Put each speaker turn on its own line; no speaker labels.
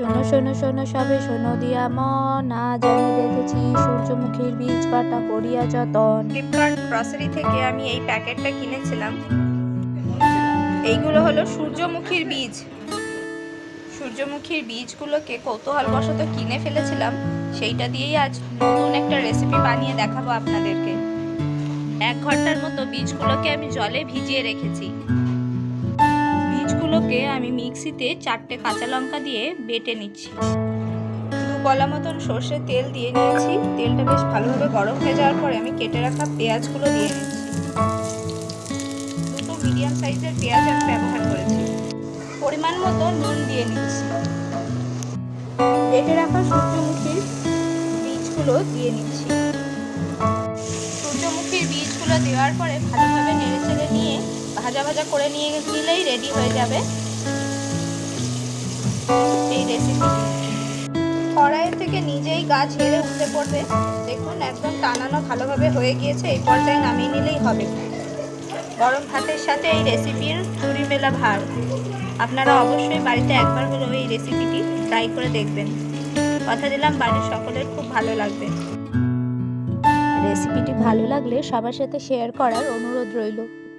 শোনো শোনো শোনো, সবে শোনো দিয়া মন। আজ আমি রেখেছি সূর্যমুখীর বীজ কাটা করিয়া যতন।
ফ্লিপকার্ট গ্রসারি থেকে আমি এই প্যাকেটটা কিনেছিলাম। এইগুলো হলো সূর্যমুখীর বীজ। সূর্যমুখীর বীজগুলোকে কৌতূহলবশত কিনে ফেলেছিলাম। সেইটা দিয়েই আজ নতুন একটা রেসিপি বানিয়ে দেখাবো আপনাদেরকে। এক ঘণ্টার মতো বীজগুলোকে আমি জলে ভিজিয়ে রেখেছি। বীজগুলোকে আমি মিক্সিতে চারটে কাঁচা লঙ্কা দিয়ে বেটে নিচ্ছি। দু কলা মতন সর্ষের তেল দিয়ে নিয়েছি তেলটা বেশ ভালোভাবে গরম হয়ে যাওয়ার পরে আমি কেটে রাখা পেঁয়াজগুলো দিয়ে নিচ্ছি দুটো মিডিয়াম সাইজের পেঁয়াজ আমি ব্যবহার করেছি। পরিমাণ মতো নুন দিয়ে নিচ্ছি বেটে রাখা সূর্যমুখীর বীজগুলো দিয়ে নিচ্ছি সূর্যমুখীর বীজগুলো দেওয়ার পরে ভালোভাবে নেড়ে চেড়ে নিয়ে ভাজা ভাজা করে নিয়ে নিলেই রেডি হয়ে যাবে। এই রেসিপিটি কড়াইয়ের থেকে নিজেই গা ছেড়ে উঠে পড়বে। দেখুন, একদম টানানো ভালোভাবে হয়ে গিয়েছে, এই পর্যায়ে নামিয়ে নিলেই হবে। গরম ভাতের সাথে এই রেসিপির চুরি মেলা ভাত আপনারা অবশ্যই বাড়িতে একবার হলেও এই রেসিপিটি ট্রাই করে দেখবেন। কথা দিলাম, বাড়ির সকলের খুব ভালো লাগবে।
রেসিপিটি ভালো লাগলে সবার সাথে শেয়ার করার অনুরোধ রইল।